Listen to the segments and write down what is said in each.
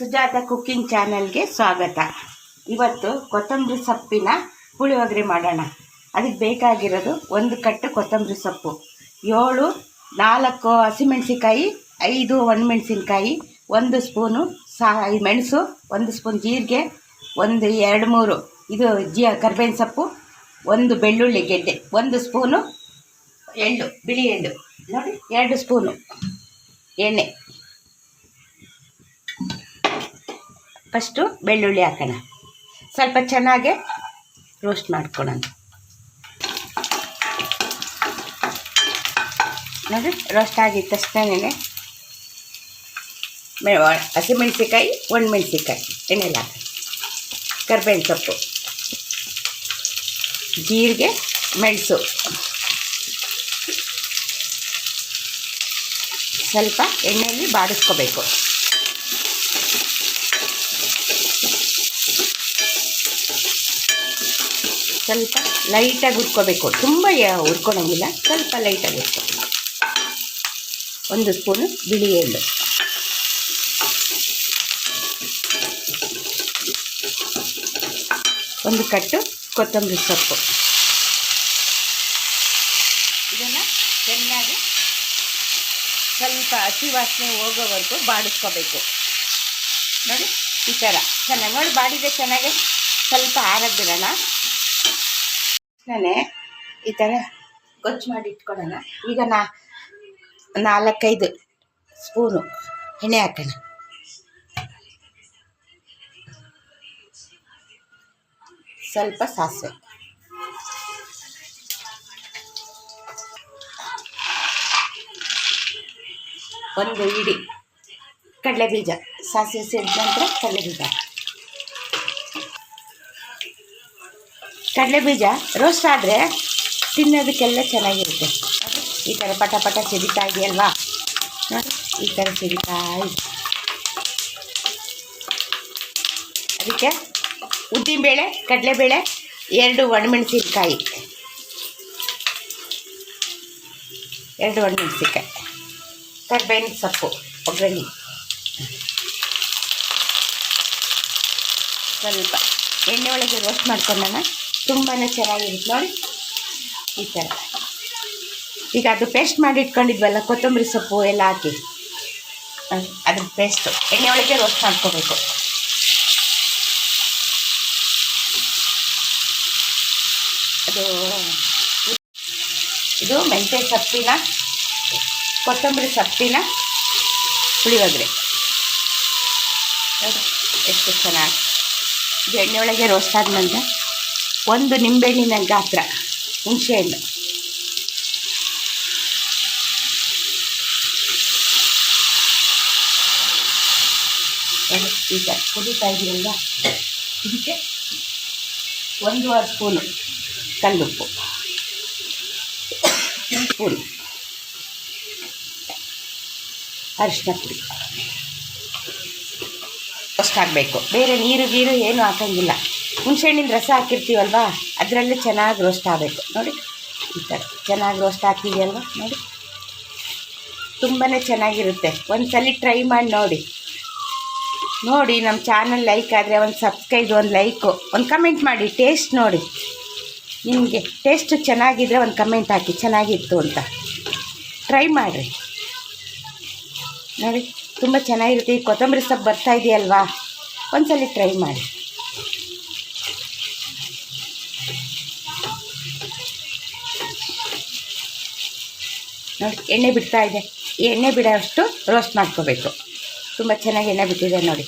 Sujata cooking ಚಾನಲ್ಗೆ ಸ್ವಾಗತ. ಇವತ್ತು ಕೊತ್ತಂಬರಿ ಸೊಪ್ಪಿನ ಪುಳಿಯೋಗರೆ ಮಾಡೋಣ. ಅದಕ್ಕೆ ಬೇಕಾಗಿರೋದು ಒಂದು ಕಟ್ಟು ಕೊತ್ತಂಬರಿ ಸೊಪ್ಪು. ಏಳು, ನಾಲ್ಕು ಹಸಿಮೆಣಸಿನ್ಕಾಯಿ, ಐದು ಒಣಮೆಣಸಿನ್ಕಾಯಿ, ಒಂದು ಸ್ಪೂನು ಸಾ ಮೆಣಸು, ಒಂದು ಸ್ಪೂನ್ ಜೀರಿಗೆ, ಒಂದು ಎರಡು ಮೂರು. ಇದು ಜಿ, ಕರ್ಬೇವಿನ ಸೊಪ್ಪು, ಒಂದು ಬೆಳ್ಳುಳ್ಳಿ ಗೆಡ್ಡೆ, ಒಂದು ಸ್ಪೂನು ಎಳ್ಳು, ಬಿಳಿ ಎಳ್ಳು. ನೋಡಿ, ಎರಡು ಸ್ಪೂನು ಎಣ್ಣೆ. ಫಸ್ಟು ಬೆಳ್ಳುಳ್ಳಿ ಹಾಕೋಣ. ಸ್ವಲ್ಪ ಚೆನ್ನಾಗೆ ರೋಸ್ಟ್ ಮಾಡ್ಕೊಳೋಣ ನೋಡಿ ರೋಸ್ಟ್ ಆಗಿದ ತಕ್ಷಣನೇ ಮೆ ಹಸಿಮೆಣ್ಸಿಕಾಯಿ ಒಣಮೆಣ್ಸಿಕಾಯಿ ಎಣ್ಣೆಲಿ ಹಾಕಿ. ಕರ್ಬೇವಿನ ಸೊಪ್ಪು, ಜೀರಿಗೆ, ಮೆಣಸು. ಸ್ವಲ್ಪ ಎಣ್ಣೆಯಲ್ಲಿ ಬಾಡಿಸ್ಕೋಬೇಕು. ಸ್ವಲ್ಪ ಲೈಟಾಗಿ ಹುರ್ಕೋಬೇಕು. ತುಂಬ ಹುರ್ಕೊಳಂಗಿಲ್ಲ. ಸ್ವಲ್ಪ ಲೈಟಾಗಿ ಹುರ್ಕೋಬೇಕು. ಒಂದು ಸ್ಪೂನು ಬಿಳಿ ಎಳ್ಳು. ಒಂದು ಕಟ್ಟು ಕೊತ್ತಂಬರಿ ಸೊಪ್ಪು. ಇದನ್ನು ಚೆನ್ನಾಗಿ ಸ್ವಲ್ಪ ಹಸಿ ವಾಸನೆ ಹೋಗೋವರೆಗೂ ಬಾಡಿಸ್ಕೋಬೇಕು. ನೋಡಿ, ಈ ಥರ. ಚೆನ್ನಾಗಿ ನೋಡಿ ಬಾಡಿದೆ ಚೆನ್ನಾಗಿ ಸ್ವಲ್ಪ ಆರೋಗ್ಯ ಬಿಡೋಣ. ನಾನೇ ಈ ಥರ ಗೊಜ್ಜು ಮಾಡಿ ಇಟ್ಕೊಳ್ಳೋಣ. ಈಗ ನಾ ನಾಲ್ಕೈದು ಸ್ಪೂನು ಎಣ್ಣೆ ಹಾಕೋಣ. ಸ್ವಲ್ಪ ಸಾಸಿವೆ. ಒಂದು ಇಡಿ ಕಡಲೆ ಬೀಜ ಸಾಸಿವೆ ಸೇರಿದ ನಂತರ ಕಡಲೆ ಬೀಜ ಕಡಲೆ ಬೀಜ ರೋಸ್ಟ್ ಆದರೆ ತಿನ್ನೋದಕ್ಕೆಲ್ಲ ಚೆನ್ನಾಗಿರುತ್ತೆ. ಈ ಥರ ಪಟ ಪಟ ಸಿಡಿತಾ ಇದೆಯಲ್ವಾ? ನೋಡಿ, ಈ ಥರ ಸಿಡಿತಾ ಇದೆ. ಅದಕ್ಕೆ ಉದ್ದಿನಬೇಳೆ, ಕಡಲೆಬೇಳೆ, ಎರಡು ಒಣಮೆಣಸಿನ್ಕಾಯಿ. ಎರಡು ಒಣಮೆಣಸಿನ್ಕಾಯಿ. ಕರ್ಬೇವಿನ ಸೊಪ್ಪು, ಒಗ್ಗರಣೆ. ಸ್ವಲ್ಪ ಎಣ್ಣೆ ಒಳಗೆ ರೋಸ್ಟ್ ಮಾಡ್ಕೊಂಡಾಗ ತುಂಬಾ ಚೆನ್ನಾಗಿರುತ್ತೆ. ನೋಡಿ, ಈ ಥರ. ಈಗ ಅದು ಪೇಸ್ಟ್ ಮಾಡಿ ಇಟ್ಕೊಂಡಿದ್ವಲ್ಲ, ಕೊತ್ತಂಬರಿ ಸೊಪ್ಪು ಎಲ್ಲ ಹಾಕಿ. ಅದ್ರ ಪೇಸ್ಟು ಎಣ್ಣೆ ಒಳಗೆ ರೋಸ್ಟ್ ಮಾಡ್ಕೋಬೇಕು. ಅದು ಇದು ಮೆಂತ್ಯ ಸೊಪ್ಪಿನ, ಕೊತ್ತಂಬರಿ ಸೊಪ್ಪಿನ ಪುಳಿಯೋಗರೆ. ಎಷ್ಟು ಚೆನ್ನಾಗಿ. ಇದು ಎಣ್ಣೆ ಒಳಗೆ ರೋಸ್ಟ್ ಆದ ನಂತರ ಒಂದು ನಿಂಬೆಹಣ್ಣಿನ ಗಾತ್ರ, ಹುಣಸೆಹಣ್ಣು. ಈಗ ಕುದೀತಾ ಇದೆಯಲ್ಲ ಇದಕ್ಕೆ ಒಂದೂವರೆ ಸ್ಪೂನು ಕಲ್ಲುಪ್ಪು. ಸ್ಪೂನ್ ಅರಿಶಿನ ಪುಡಿ. ಅಷ್ಟಾಗಬೇಕು ಬೇರೆ ನೀರು ಗೀರು ಏನು ಹಾಕಂಗಿಲ್ಲ. ಹುಣಸೆಹಣ್ಣಿನ ರಸ ಹಾಕಿರ್ತೀವಲ್ವಾ? ಅದರಲ್ಲೇ ಚೆನ್ನಾಗಿ ರೋಸ್ಟ್ ಆಗಬೇಕು. ನೋಡಿ, ಈ ಥರ ಚೆನ್ನಾಗಿ ರೋಸ್ಟ್ ಹಾಕಿದೆಯಲ್ವಾ? ನೋಡಿ. ತುಂಬಾ ಚೆನ್ನಾಗಿರುತ್ತೆ. ಒಂದು ಸಲ ಟ್ರೈ ಮಾಡಿ ನೋಡಿ. ನೋಡಿ ನಮ್ಮ ಚಾನಲ್ ಲೈಕ್ ಆದರೆ ಒಂದು ಸಬ್ಸ್ಕ್ರೈಬ್ ಒಂದು ಲೈಕು ಒಂದು ಕಮೆಂಟ್ ಮಾಡಿ. ಟೇಸ್ಟ್ ನೋಡಿ. ನಿಮಗೆ ಟೇಸ್ಟು ಚೆನ್ನಾಗಿದ್ದರೆ ಒಂದು ಕಮೆಂಟ್ ಹಾಕಿ. ಚೆನ್ನಾಗಿತ್ತು ಅಂತ. ಟ್ರೈ ಮಾಡಿರಿ. ನೋಡಿ, ತುಂಬ ಚೆನ್ನಾಗಿರುತ್ತೆ. ಈ ಕೊತ್ತಂಬರಿ ಸೊಪ್ಪು ಬರ್ತಾ ಇದೆಯಲ್ವಾ? ಒಂದ್ಸಲ ಟ್ರೈ ಮಾಡಿ. ನೋಡಿ, ಎಣ್ಣೆ ಬಿಡ್ತಾ ಇದೆ. ಈ ಎಣ್ಣೆ ಬಿಡೋಷ್ಟು ರೋಸ್ಟ್ ಮಾಡ್ಕೋಬೇಕು. ತುಂಬ ಚೆನ್ನಾಗಿ ಎಣ್ಣೆ ಬಿಟ್ಟಿದೆ ನೋಡಿ.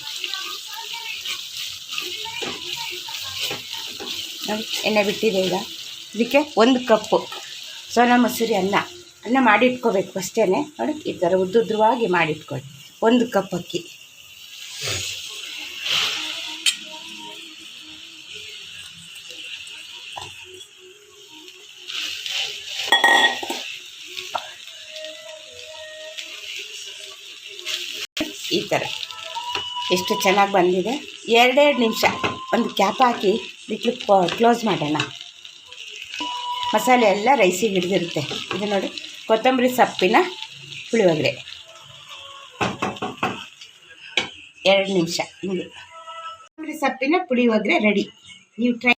ನೋಡಿ, ಎಣ್ಣೆ ಬಿಟ್ಟಿದೆ ಈಗ. ಇದಕ್ಕೆ ಒಂದು ಕಪ್ಪು ಸೋನಾ ಮಸೂರಿ ಅನ್ನ. ಅನ್ನ ಮಾಡಿಟ್ಕೋಬೇಕು ಅಷ್ಟೇ ನೋಡಿ, ಈ ಥರ ಉದ್ದುದ್ರವಾಗಿ ಮಾಡಿಟ್ಕೊಳ್ಳಿ. ಒಂದು ಕಪ್ ಅಕ್ಕಿ. ಈ ಥರ. ಎಷ್ಟು ಚೆನ್ನಾಗಿ ಬಂದಿದೆ. ಎರಡೆರಡು ನಿಮಿಷ ಒಂದು ಕ್ಯಾಪ್ ಹಾಕಿ ಬಿಟ್ಲು ಕ್ಲೋಸ್ ಮಾಡೋಣ. ಮಸಾಲೆ ಎಲ್ಲ ರೈಸಿಗೆ ಹಿಡಿದಿರುತ್ತೆ. ಇದು ನೋಡಿ, ಕೊತ್ತಂಬರಿ ಸೊಪ್ಪಿನ ಪುಳಿಯೋಗರೆ. ಎರಡು ನಿಮಿಷ ಹಿಂಗೆ. ಕೊತ್ತಂಬರಿ ಸೊಪ್ಪಿನ ಪುಳಿಯೋಗರೆ ರೆಡಿ. ನೀವು ಟ್ರೈ